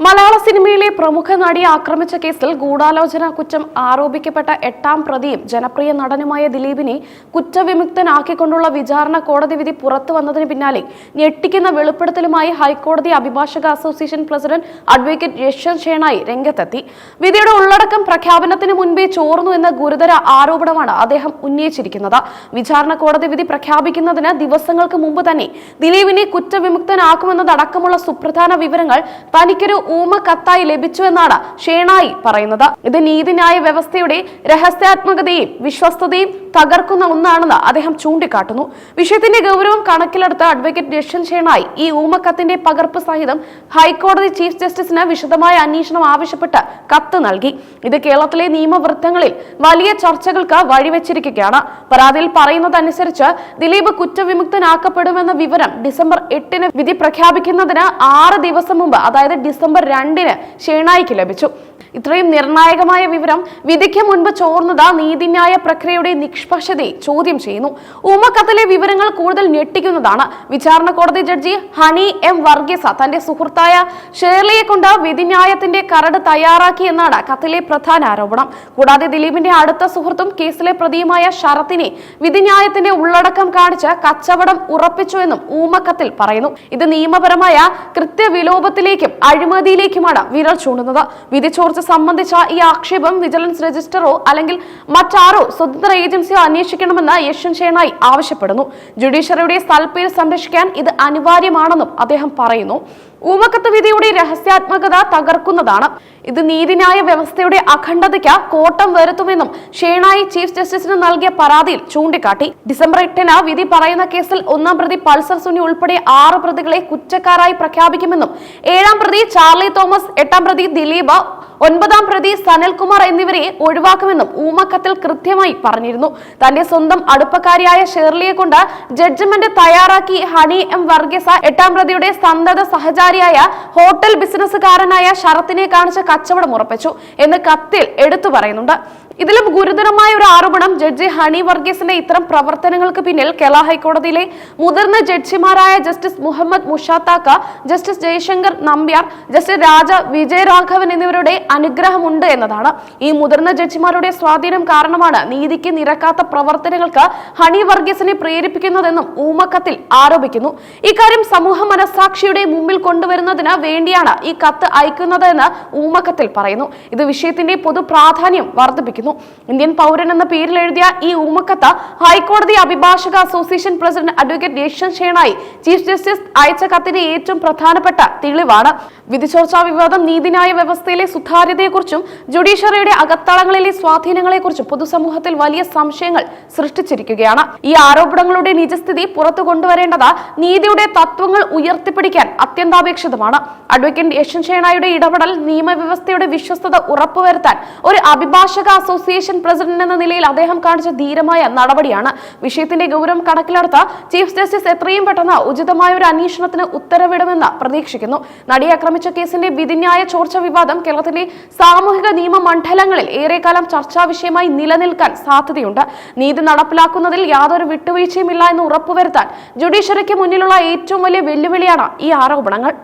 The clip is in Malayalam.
മലയാള സിനിമയിലെ പ്രമുഖ നടിയെ ആക്രമിച്ച കേസിൽ ഗൂഢാലോചന കുറ്റം ആരോപിക്കപ്പെട്ട എട്ടാം പ്രതിയും ജനപ്രിയ നടനുമായ ദിലീപിനെ കുറ്റവിമുക്തനാക്കിക്കൊണ്ടുള്ള വിചാരണ കോടതി വിധി പുറത്തു വന്നതിന് പിന്നാലെ ഞെട്ടിക്കുന്ന വെളിപ്പെടുത്തലുമായി ഹൈക്കോടതി അഭിഭാഷക association president advocate Yashwant Shenoy രംഗത്തെത്തി. വിധിയുടെ ഉള്ളടക്കം പ്രഖ്യാപനത്തിന് മുൻപേ ചോർന്നു എന്ന ഗുരുതര ആരോപണമാണ് അദ്ദേഹം ഉന്നയിച്ചിരിക്കുന്നത്. വിചാരണ കോടതി വിധി പ്രഖ്യാപിക്കുന്നതിന് ദിവസങ്ങൾക്ക് മുമ്പ് തന്നെ ദിലീപിനെ കുറ്റവിമുക്തനാക്കുമെന്നതടക്കമുള്ള സുപ്രധാന വിവരങ്ങൾ തനിക്കൊരു ഊമ കത്തായി ലഭിച്ചുവെന്നാണ് ഷേണായി പറയുന്നത്. ഇത് നീതിന്യായ വ്യവസ്ഥയുടെ രഹസ്യാത്മകതയും വിശ്വസ്തതയും തകർക്കുന്ന ഒന്നാണെന്ന് അദ്ദേഹം ചൂണ്ടിക്കാട്ടുന്നു. വിഷയത്തിന്റെ ഗൗരവം കണക്കിലെടുത്ത അഡ്വക്കേറ്റ് രഷൻ ഷേണായി ഈ ഊമക്കത്തിന്റെ പകർപ്പ് സഹിതം ഹൈക്കോടതി ചീഫ് ജസ്റ്റിസിന് വിശദമായ അന്വേഷണം ആവശ്യപ്പെട്ട് കത്ത് നൽകി. ഇത് കേരളത്തിലെ നിയമവൃത്തങ്ങളിൽ വലിയ ചർച്ചകൾക്ക് വഴിവെച്ചിരിക്കുകയാണ്. പരാതിയിൽ പറയുന്നതനുസരിച്ച് ദിലീപ് കുറ്റവിമുക്തനാക്കപ്പെടുമെന്ന വിവരം ഡിസംബർ എട്ടിന് വിധി പ്രഖ്യാപിക്കുന്നതിന് ആറ് ദിവസം മുമ്പ് അതായത് ഡിസംബർ രണ്ടിന് ഷേണായിക്ക് ലഭിച്ചു. ഇത്രയും നിർണായകമായ വിവരം വിധിക്ക് മുൻപ് ചോർന്നത് നീതിന്യായ പ്രക്രിയയുടെ നിഷ്പക്ഷതയെ ചോദ്യം ചെയ്യുന്നു. ഉമക്കത്തിലെ വിവരങ്ങൾ കൂടുതൽ ഞെട്ടിക്കുന്നതാണ്. വിചാരണ കോടതി ജഡ്ജി ഹണി എം വർഗീസ തന്റെ സുഹൃത്തായ ഷേർലിയെ കൊണ്ട് വിധിന്യായത്തിന്റെ കരട് തയ്യാറാക്കി എന്നാണ് കത്തിലെ പ്രധാന ആരോപണം. കൂടാതെ ദിലീപിന്റെ അടുത്ത സുഹൃത്തും കേസിലെ പ്രതിയുമായ ശരത്തിനെ വിധിന്യായത്തിന്റെ ഉള്ളടക്കം കാണിച്ച് കച്ചവടം ഉറപ്പിച്ചു എന്നും ഊമക്കത്തിൽ പറയുന്നു. ഇത് നിയമപരമായ കൃത്യവിലോപത്തിലേക്കും അഴിമതിയിലേക്കുമാണ് വിരൽ ചൂണ്ടുന്നത്. വിധി ചോർച്ച സംബന്ധിച്ച ഈ ആക്ഷേപം വിജിലൻസ് രജിസ്റ്ററോ അല്ലെങ്കിൽ മറ്റാരോ സ്വതന്ത്ര ഏജൻസിയോ അന്വേഷിക്കണമെന്ന് യശ്വൻ ഷേണായി ആവശ്യപ്പെടുന്നു. ജുഡീഷ്യറിയുടെ സ്ഥലപ്പേര് സംരക്ഷിക്കാൻ ഇത് അനിവാര്യമാണെന്നും അദ്ദേഹം പറയുന്നു. ഊമക്കത്ത് വിധിയുടെ രഹസ്യാത്മകത തകർക്കുന്നതാണ്. ഇത് നീതിന്യായ വ്യവസ്ഥയുടെ അഖണ്ഡതയ്ക്ക് കോട്ടം വരുത്തുമെന്നും ഷേണായി ചീഫ് ജസ്റ്റിസിന് നൽകിയ പരാതിയിൽ ചൂണ്ടിക്കാട്ടി. ഡിസംബർ എട്ടിന് വിധി പറയുന്ന കേസിൽ ഒന്നാം പ്രതി പൾസർ സുനി ഉൾപ്പെടെ ആറ് പ്രതികളെ കുറ്റക്കാരായി പ്രഖ്യാപിക്കുമെന്നും ഏഴാം പ്രതി ചാർലി തോമസ് എട്ടാം പ്രതി ദിലീപ് ഒൻപതാം പ്രതി സനൽകുമാർ എന്നിവരെ ഒഴിവാക്കുമെന്നും ഊമക്കത്തിൽ കൃത്യമായി പറഞ്ഞിരുന്നു. തന്റെ സ്വന്തം അടുപ്പക്കാരിയായ ഷേർലിയെ കൊണ്ട് ജഡ്ജ്മെന്റ് തയ്യാറാക്കി ഹണി എം വർഗീസ എട്ടാം പ്രതിയുടെ സന്തത സഹചാരിയായ ഹോട്ടൽ ബിസിനസ്സുകാരനായ ശരത്തിനെ കാണിച്ച കച്ചവടം ഉറപ്പിച്ചു എന്ന് കത്തിൽ എടുത്തു പറയുന്നുണ്ട്. ഇതിലും ഗുരുതരമായ ഒരു ആരോപണം ജഡ്ജി ഹണി വർഗീസിന്റെ ഇത്തരം പ്രവർത്തനങ്ങൾക്ക് പിന്നിൽ കേരള ഹൈക്കോടതിയിലെ മുതിർന്ന ജഡ്ജിമാരായ justice Muhammad Mushtaq justice Jayashankar Nambiar justice Raja Vijayaraghavan എന്നിവരുടെ അനുഗ്രഹമുണ്ട് എന്നതാണ്. ഈ മുതിർന്ന ജഡ്ജിമാരുടെ സ്വാധീനം കാരണമാണ് നീതിക്ക് നിരക്കാത്ത പ്രവർത്തനങ്ങൾക്ക് ഹണി വർഗീസിനെ പ്രേരിപ്പിക്കുന്നതെന്നും ഊമക്കത്തിൽ ആരോപിക്കുന്നു. ഇക്കാര്യം സമൂഹ മനസാക്ഷിയുടെ മുമ്പിൽ കൊണ്ടുവരുന്നതിന് വേണ്ടിയാണ് ഈ കത്ത് അയക്കുന്നതെന്ന് ഊമക്കത്തിൽ പറയുന്നു. ഇത് വിഷയത്തിന്റെ പൊതു പ്രാധാന്യം വർദ്ധിപ്പിക്കുന്നു. ഇന്ത്യൻ പൗരൻ എന്ന പേരിൽ എഴുതിയ ഈ ഊമക്കത്ത് ഹൈക്കോടതി അഭിഭാഷക അസോസിയേഷൻ പ്രസിഡന്റ് അഡ്വക്കേറ്റ് യേശൻ ഷേണായി ചീഫ് ജസ്റ്റിസ് അയച്ച കത്തിന്റെ ഏറ്റവും പ്രധാനപ്പെട്ട തെളിവാണ്. വിധിച്ചോർച്ചാ വിവാദം നീതിന്യായ വ്യവസ്ഥയിലെ സുതാര്യതയെക്കുറിച്ചും ജുഡീഷ്യറിയുടെ അകത്തളങ്ങളിലെ സ്വാധീനങ്ങളെക്കുറിച്ചും പൊതുസമൂഹത്തിൽ വലിയ സംശയങ്ങൾ സൃഷ്ടിച്ചിരിക്കുകയാണ്. ഈ ആരോപണങ്ങളുടെ നിജസ്ഥിതി പുറത്തു കൊണ്ടുവരേണ്ടത് നീതിയുടെ തത്വങ്ങൾ ഉയർത്തിപ്പിടിക്കാൻ അത്യന്താപേക്ഷിതമാണ്. അഡ്വക്കേറ്റ് യശൻ ഷേണായുടെ ഇടപെടൽ നിയമവ്യവസ്ഥയുടെ വിശ്വസ്തത ഉറപ്പുവരുത്താൻ ഒരു അഭിഭാഷക അസോസിയേഷൻ പ്രസിഡന്റ് എന്ന നിലയിൽ അദ്ദേഹം കാണിച്ച ധീരമായ നടപടിയാണ്. വിഷയത്തിന്റെ ഗൗരവം കണക്കിലെടുത്ത ചീഫ് ജസ്റ്റിസ് എത്രയും പെട്ടെന്ന് ഉചിതമായ ഒരു അന്വേഷണത്തിന് ഉത്തരവിടുമെന്ന് പ്രതീക്ഷിക്കുന്നു. നടിയെ ആക്രമിച്ച കേസിന്റെ വിധിന്യായ ചോർച്ച വിവാദം കേരളത്തിലെ സാമൂഹിക നിയമ മണ്ഡലങ്ങളിൽ ഏറെക്കാലം ചർച്ചാ വിഷയമായി നിലനിൽക്കാൻ സാധ്യതയുണ്ട്. നീതി നടപ്പിലാക്കുന്നതിൽ യാതൊരു വിട്ടുവീഴ്ചയുമില്ല എന്ന് ഉറപ്പുവരുത്താൻ ജുഡീഷ്യറിക്ക് മുന്നിലുള്ള ഏറ്റവും വലിയ വെല്ലുവിളിയാണ് ഈ ആരോപണങ്ങൾ.